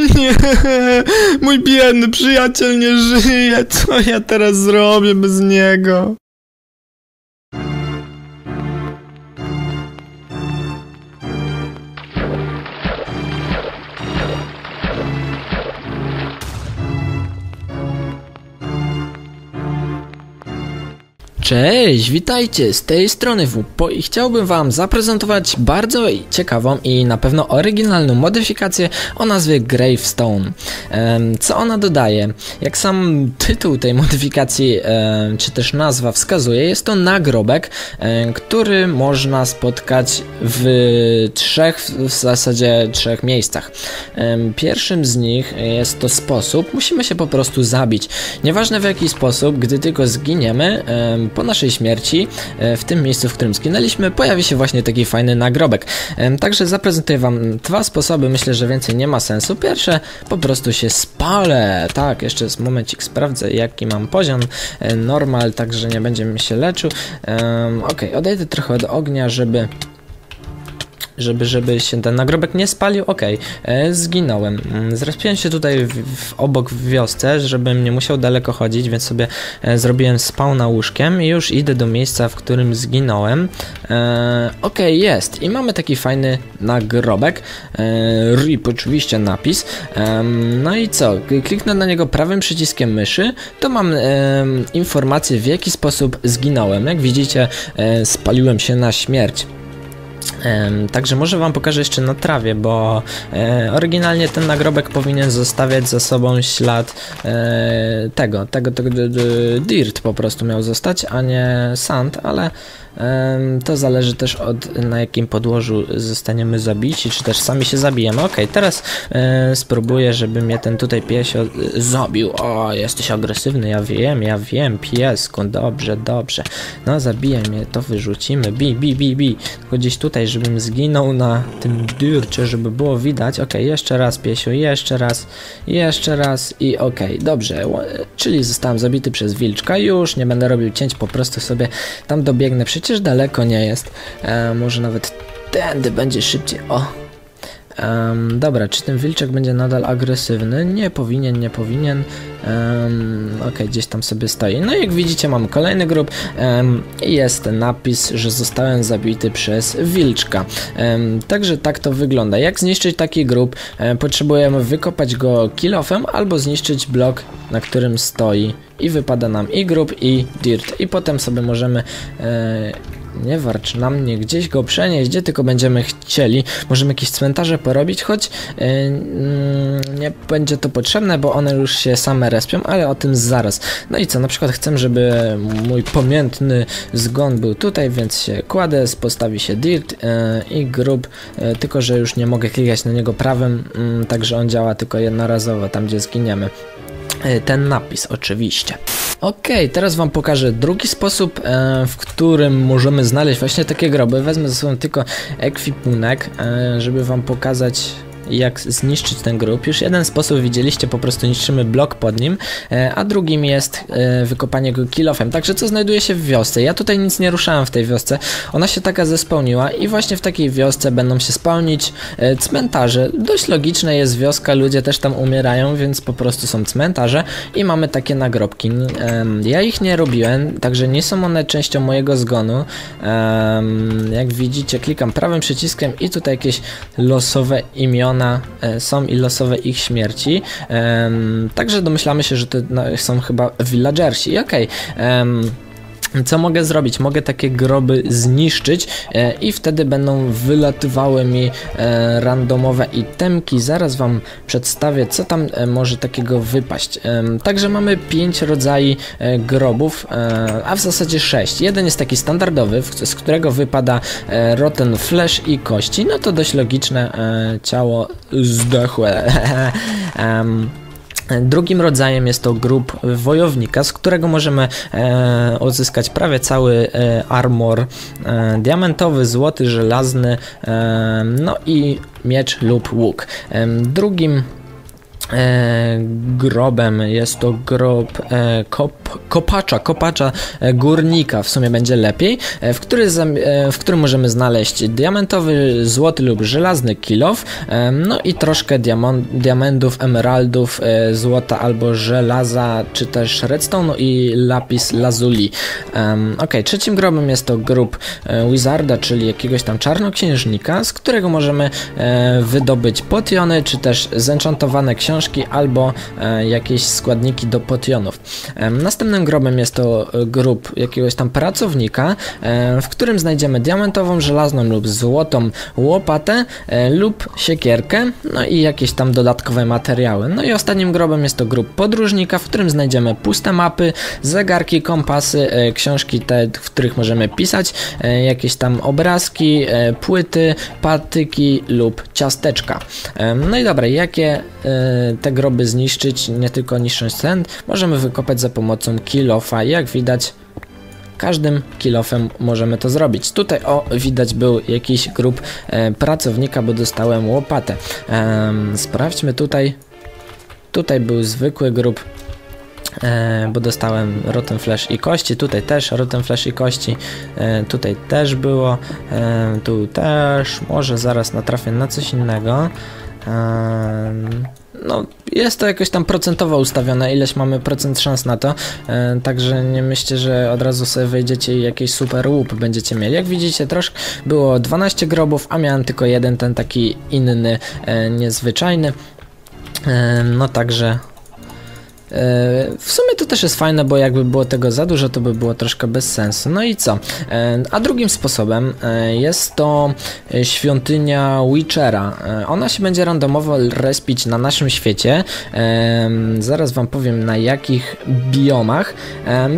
Nie, mój biedny przyjaciel nie żyje. Co ja teraz zrobię bez niego? Cześć, witajcie, z tej strony WPO i chciałbym wam zaprezentować bardzo ciekawą i na pewno oryginalną modyfikację o nazwie Gravestone. Co ona dodaje? Jak sam tytuł tej modyfikacji, czy też nazwa wskazuje, jest to nagrobek, który można spotkać w trzech, w zasadzie trzech miejscach. Pierwszym z nich jest to sposób, musimy się po prostu zabić. Nieważne w jaki sposób, gdy tylko zginiemy, em, po naszej śmierci, e, w tym miejscu, w którym zginęliśmy, pojawi się właśnie taki fajny nagrobek. Także zaprezentuję Wam dwa sposoby, myślę, że więcej nie ma sensu. Pierwsze, po prostu się spalę. Tak, jeszcze jest momencik, sprawdzę jaki mam poziom. E, Normal, także nie będzie mi się leczył. Em, Ok, odejdę trochę od ognia, żeby żeby, żeby się ten nagrobek nie spalił, okej, e, zginąłem. Mm, Zrespiłem się tutaj w, w, obok w wiosce, żebym nie musiał daleko chodzić, więc sobie e, zrobiłem spawna łóżkiem i już idę do miejsca, w którym zginąłem. E, okej, jest. I mamy taki fajny nagrobek. E, RIP oczywiście napis. Em, no i co? Kliknę na niego prawym przyciskiem myszy, to mam em, informację w jaki sposób zginąłem. Jak widzicie, e, spaliłem się na śmierć. Także może wam pokażę jeszcze na trawie, bo e, oryginalnie ten nagrobek powinien zostawiać za sobą ślad e, tego, tego, tego, dirt po prostu miał zostać, a nie sand, ale to zależy też od na jakim podłożu zostaniemy zabici, czy też sami się zabijemy. Okej, teraz e, spróbuję, żeby mnie ten tutaj piesio e, zabił. O, jesteś agresywny, ja wiem, ja wiem, piesku, dobrze, dobrze. No zabijaj mnie, to wyrzucimy, bi, bi, bi, bi. Tylko gdzieś tutaj, żebym zginął na tym dircie, żeby było widać. Okej, jeszcze raz piesio, jeszcze raz, jeszcze raz i okej, dobrze. Czyli zostałem zabity przez wilczka, już nie będę robił cięć, po prostu sobie tam dobiegnę. Przecież daleko nie jest. E, może nawet tędy będzie szybciej. O, Em, dobra, czy ten wilczek będzie nadal agresywny? Nie powinien, nie powinien. Um, Okej, gdzieś tam sobie stoi. No i jak widzicie, mamy kolejny grób i jest napis, że zostałem zabity przez wilczka. Em, także tak to wygląda. Jak zniszczyć taki grób? E, potrzebujemy wykopać go kilofem albo zniszczyć blok, na którym stoi i wypada nam i grób i dirt. I potem sobie możemy e, nie warcz na mnie, gdzieś go przenieść, gdzie tylko będziemy chcieli. Możemy jakieś cmentarze porobić, choć yy, mm, nie będzie to potrzebne, bo one już się same respią, ale o tym zaraz. No i co, na przykład chcę, żeby mój pamiętny zgon był tutaj, więc się kładę, postawi się dirt yy, i grób, yy, tylko że już nie mogę klikać na niego prawym, yy, także on działa tylko jednorazowo, tam gdzie zginiemy. E, ten napis oczywiście. Okej, teraz wam pokażę drugi sposób, e, w którym możemy znaleźć właśnie takie groby. Wezmę ze sobą tylko ekwipunek, e, żeby wam pokazać jak zniszczyć ten grób. Już jeden sposób widzieliście, po prostu niszczymy blok pod nim, e, a drugim jest e, wykopanie go kilofem. Także co znajduje się w wiosce? Ja tutaj nic nie ruszałem w tej wiosce. Ona się taka zespełniła i właśnie w takiej wiosce będą się spełnić e, cmentarze. Dość logiczne jest wioska, ludzie też tam umierają, więc po prostu są cmentarze i mamy takie nagrobki. Ja ich nie robiłem, także nie są one częścią mojego zgonu. Jak widzicie, klikam prawym przyciskiem i tutaj jakieś losowe imiona e, są i losowe ich śmierci. Także domyślamy się, że to no, są chyba villagersi. Okej. em, co mogę zrobić? Mogę takie groby zniszczyć e, i wtedy będą wylatywały mi e, randomowe itemki. Zaraz wam przedstawię, co tam e, może takiego wypaść. Także mamy 5 rodzajów e, grobów, e, a w zasadzie 6. Jeden jest taki standardowy, w, z którego wypada e, rotten flesh i kości. No to dość logiczne ciało zdechłe. Em, Drugim rodzajem jest to grób wojownika, z którego możemy e, uzyskać prawie cały e, armor e, diamentowy, złoty, żelazny, e, no i miecz lub łuk. Drugim grobem jest to grob e, kop kopacza, kopacza e, górnika. W sumie będzie lepiej, e, w, który w którym możemy znaleźć diamentowy, złoty lub żelazny kilof, no i troszkę diamont, diamentów, emeraldów, złota albo żelaza, czy też redstone i lapis lazuli. Ok, trzecim grobem jest to grób wizarda, czyli jakiegoś tam czarnoksiężnika, z którego możemy wydobyć potiony, czy też zenchantowane książki albo jakieś składniki do potionów. Następnym grobem jest to e, grób jakiegoś tam pracownika, w którym znajdziemy diamentową, żelazną lub złotą łopatę e, lub siekierkę, no i jakieś tam dodatkowe materiały. No i ostatnim grobem jest to grób podróżnika, w którym znajdziemy puste mapy, zegarki, kompasy, e, książki te, w których możemy pisać, jakieś tam obrazki, płyty, patyki lub ciasteczka. No i dobra, jakie te groby zniszczyć, nie tylko niszcząc ten, możemy wykopać za pomocą kilofa. Jak widać, każdym kilofem możemy to zrobić. Tutaj o, widać był jakiś grup e, pracownika, bo dostałem łopatę. E, sprawdźmy tutaj. Tutaj był zwykły grup E, bo dostałem Rotten Flash i kości, tutaj też Rotten Flash i kości, e, tutaj też było, e, tu też, może zaraz natrafię na coś innego. No, jest to jakoś tam procentowo ustawione, ileś mamy procent szans na to, e, także nie myślcie, że od razu sobie wejdziecie i jakiś super łup będziecie mieli. Jak widzicie, troszkę było 12 grobów, a miałem tylko jeden, ten taki inny, e, niezwyczajny. E, no także w sumie to też jest fajne, bo jakby było tego za dużo, to by było troszkę bez sensu. No i co? E, a drugim sposobem e, jest to świątynia Witchera. Ona się będzie randomowo respić na naszym świecie. Zaraz wam powiem na jakich biomach.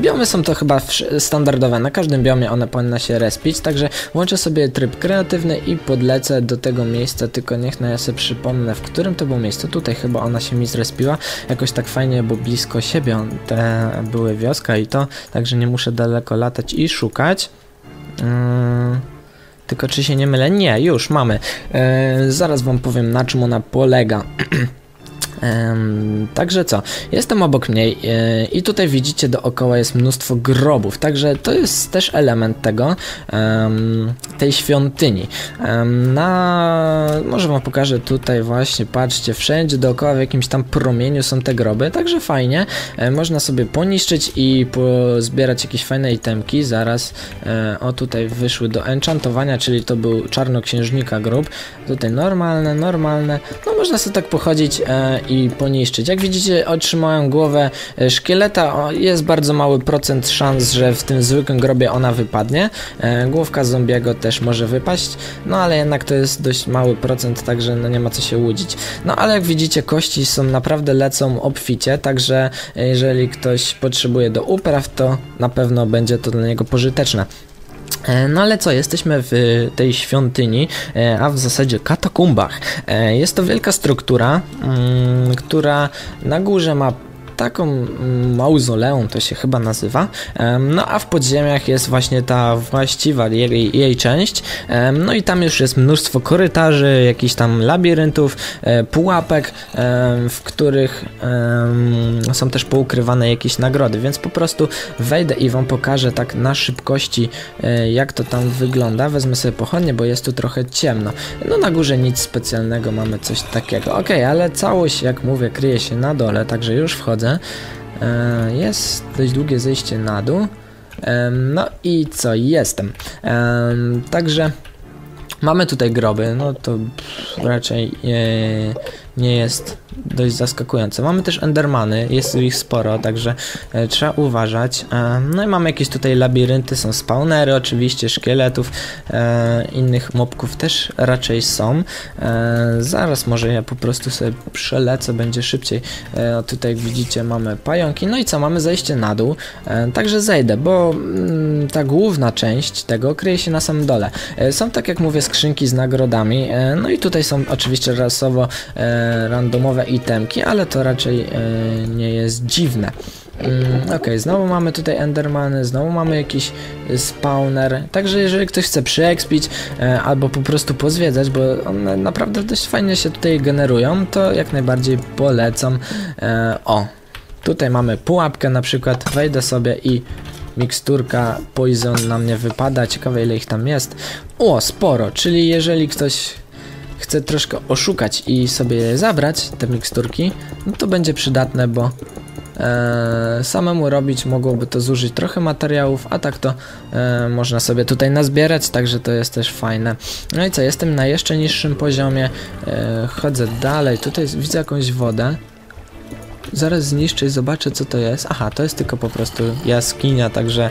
Biomy są to chyba standardowe. Na każdym biomie one powinna się respić, także włączę sobie tryb kreatywny i podlecę do tego miejsca, tylko niech na ja sobie przypomnę, w którym to było miejsce. Tutaj chyba ona się mi zrespiła. Jakoś tak fajnie, bo blisko siebie te były wioska i to, także nie muszę daleko latać i szukać. Yy, tylko czy się nie mylę? Nie, już mamy. Yy, zaraz wam powiem na czym ona polega. także co, jestem obok niej e, i tutaj widzicie dookoła jest mnóstwo grobów, także to jest też element tego, tej świątyni. na, może wam pokażę tutaj właśnie, patrzcie, wszędzie dookoła w jakimś tam promieniu są te groby, także fajnie, e, można sobie poniszczyć i pozbierać jakieś fajne itemki, zaraz, e, o tutaj wyszły do enchantowania, czyli to był czarnoksiężnika grób, tutaj normalne, normalne, no można sobie tak pochodzić i poniszczyć. Jak widzicie, otrzymałem głowę e, szkieleta. Jest bardzo mały procent szans, że w tym zwykłym grobie ona wypadnie. E, główka zombiego też może wypaść, no ale jednak to jest dość mały procent, także no nie ma co się łudzić. No ale jak widzicie, kości są naprawdę lecą obficie, także jeżeli ktoś potrzebuje do upraw, to na pewno będzie to dla niego pożyteczne. E, no ale co, jesteśmy w tej świątyni, e, a w zasadzie katakumbach. E, jest to wielka struktura, mm, która na górze ma taką mauzoleum to się chyba nazywa. No a w podziemiach jest właśnie ta właściwa jej, jej część. No i tam już jest mnóstwo korytarzy, jakichś tam labiryntów, e, pułapek, w których są też poukrywane jakieś nagrody, więc po prostu wejdę i wam pokażę tak na szybkości e, jak to tam wygląda. Wezmę sobie pochodnie, bo jest tu trochę ciemno. No na górze nic specjalnego, mamy coś takiego. Ok, ale całość jak mówię kryje się na dole, także już wchodzę. E, jest dość długie zejście na dół. No i co, jestem. Także mamy tutaj groby, no to raczej nie jest dość zaskakujące. Mamy też endermany, jest ich sporo, także e, trzeba uważać. E, no i mamy jakieś tutaj labirynty, są spawnery oczywiście, szkieletów, e, innych mobków też raczej są. E, zaraz może ja po prostu sobie przelecę, będzie szybciej. E, tutaj jak widzicie mamy pająki, no i co, mamy zejście na dół, e, także zejdę, bo mm, ta główna część tego kryje się na samym dole. są tak jak mówię skrzynki z nagrodami, no i tutaj są oczywiście rasowo randomowe itemki, ale to raczej e, nie jest dziwne. Mm, ok, znowu mamy tutaj endermany, znowu mamy jakiś spawner, także jeżeli ktoś chce przyekspić e, albo po prostu pozwiedzać, bo one naprawdę dość fajnie się tutaj generują, to jak najbardziej polecam. E, o, Tutaj mamy pułapkę na przykład, wejdę sobie i miksturka poison na mnie wypada, ciekawe ile ich tam jest. O, sporo, czyli jeżeli ktoś chce troszkę oszukać i sobie zabrać, te miksturki, no to będzie przydatne, bo e, samemu robić mogłoby to zużyć trochę materiałów, a tak to e, można sobie tutaj nazbierać, także to jest też fajne. No i co, jestem na jeszcze niższym poziomie, e, chodzę dalej, tutaj widzę jakąś wodę. Zaraz zniszczę i zobaczę co to jest. Aha, to jest tylko po prostu jaskinia, także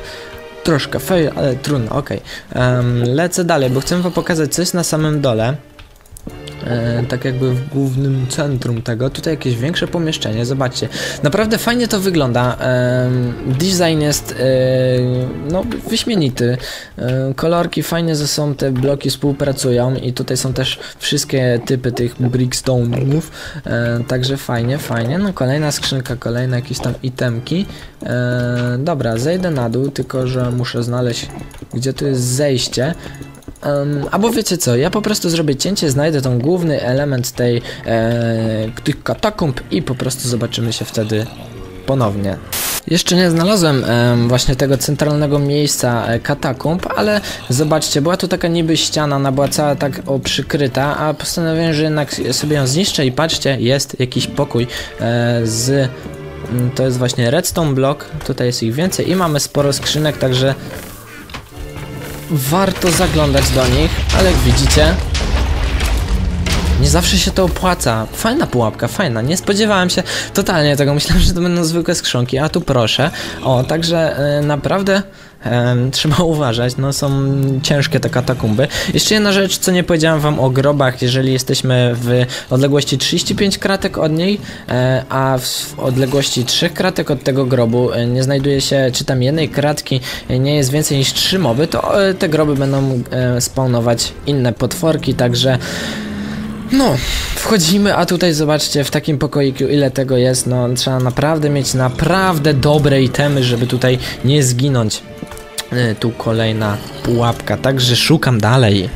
troszkę fail, ale trudno, okej. Em, lecę dalej, bo chcę wam pokazać co jest na samym dole. E, tak jakby w głównym centrum tego. Tutaj jakieś większe pomieszczenie, zobaczcie. Naprawdę fajnie to wygląda. E, design jest e, no, wyśmienity. Kolorki fajnie ze sobą te bloki współpracują i tutaj są też wszystkie typy tych brickstone'ów. Także fajnie, fajnie. No kolejna skrzynka, kolejne jakieś tam itemki. Dobra, zejdę na dół, tylko że muszę znaleźć gdzie tu jest zejście. Um, albo wiecie co, ja po prostu zrobię cięcie, znajdę ten główny element tej, e, tych katakumb i po prostu zobaczymy się wtedy ponownie. Jeszcze nie znalazłem em, właśnie tego centralnego miejsca e, katakumb, ale zobaczcie, była tu taka niby ściana, ona była cała tak przykryta, a postanowiłem, że jednak sobie ją zniszczę i patrzcie, jest jakiś pokój e, z... mm, To jest właśnie redstone block, tutaj jest ich więcej i mamy sporo skrzynek, także warto zaglądać do nich, ale jak widzicie, nie zawsze się to opłaca. Fajna pułapka, fajna. Nie spodziewałem się totalnie tego. Myślałem, że to będą zwykłe skrzonki, a tu proszę. O, także e, naprawdę trzeba uważać. No są ciężkie te katakumby. Jeszcze jedna rzecz, co nie powiedziałem wam o grobach. Jeżeli jesteśmy w odległości 35 kratek od niej, e, a w odległości 3 kratek od tego grobu e, nie znajduje się, czy tam jednej kratki e, nie jest więcej niż 3 moby, to te groby będą spawnować inne potworki, także no, wchodzimy, a tutaj zobaczcie w takim pokoiku ile tego jest, no trzeba naprawdę mieć naprawdę dobre itemy, żeby tutaj nie zginąć. Y, Tu kolejna pułapka, także szukam dalej.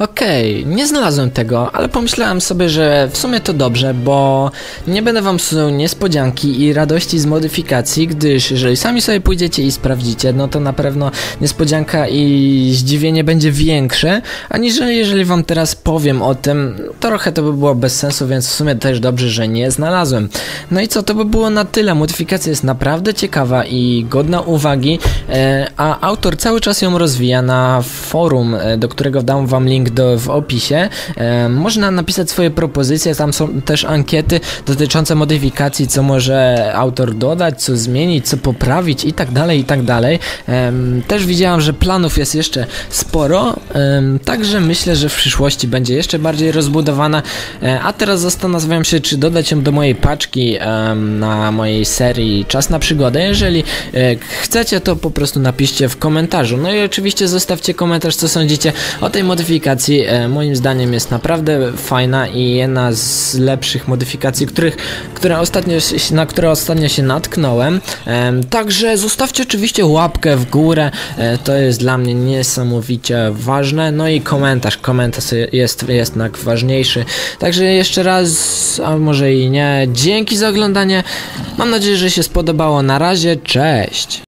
Okej, nie znalazłem tego, ale pomyślałem sobie, że w sumie to dobrze, bo nie będę wam psuł niespodzianki i radości z modyfikacji, gdyż jeżeli sami sobie pójdziecie i sprawdzicie, no to na pewno niespodzianka i zdziwienie będzie większe, aniżeli jeżeli wam teraz powiem o tym, trochę to by było bez sensu, więc w sumie też dobrze, że nie znalazłem. No i co, to by było na tyle. Modyfikacja jest naprawdę ciekawa i godna uwagi, e, a autor cały czas ją rozwija na forum, e, do którego dam wam link do, w opisie. E, można napisać swoje propozycje, tam są też ankiety dotyczące modyfikacji, co może autor dodać, co zmienić, co poprawić i tak dalej, i tak dalej. Em, też widziałam, że planów jest jeszcze sporo, em, także myślę, że w przyszłości będzie jeszcze bardziej rozbudowana, e, a teraz zastanawiam się, czy dodać ją do mojej paczki na mojej serii Czas na przygodę. Jeżeli e, chcecie, to po prostu napiszcie w komentarzu. No i oczywiście zostawcie komentarz, co sądzicie o tej modyfikacji. E, moim zdaniem jest naprawdę fajna i jedna z lepszych modyfikacji, których, które ostatnio, na które ostatnio się natknąłem. Em, Także zostawcie oczywiście łapkę w górę, e, to jest dla mnie niesamowicie ważne. No i komentarz, komentarz jest jednak ważniejszy. Także jeszcze raz, a może i nie, dzięki za oglądanie. Mam nadzieję, że się spodobało. Na razie, cześć!